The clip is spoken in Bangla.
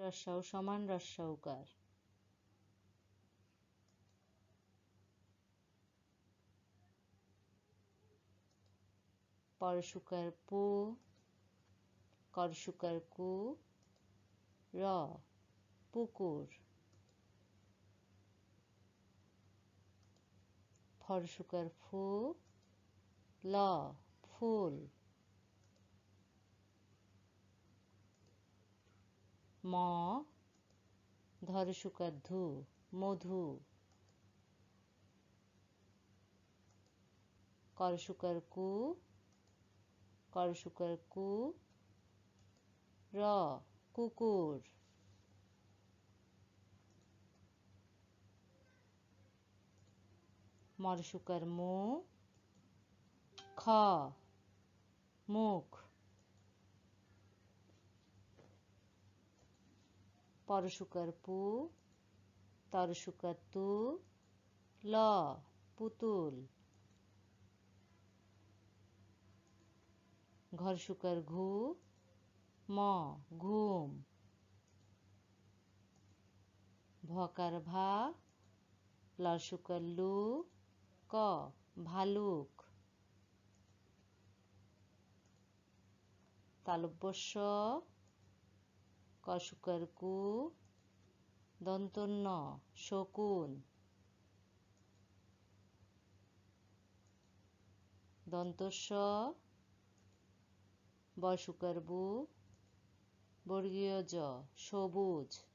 রস্যাউ সমান রস্যাউকার পরশুকার করশুকার কু র পুকুর। ফরশুকার ফু ল ফুল। ম ধরশুকার ধু মধু করশুকার কু করশুকার কু র কুকুর। মরশুকার মু খ মুখ। পরশুকার পু তরশুকার তু ল, পুতুল। ঘরশুকার ঘু ম, ঘুম। ভকার ভা লসুকার লু ক, ভালুক। তালব্যস্য কশুকার কু দন্তন্য শকুন। দন্তস্ব বসুকার বর্গীয় জ সবুজ।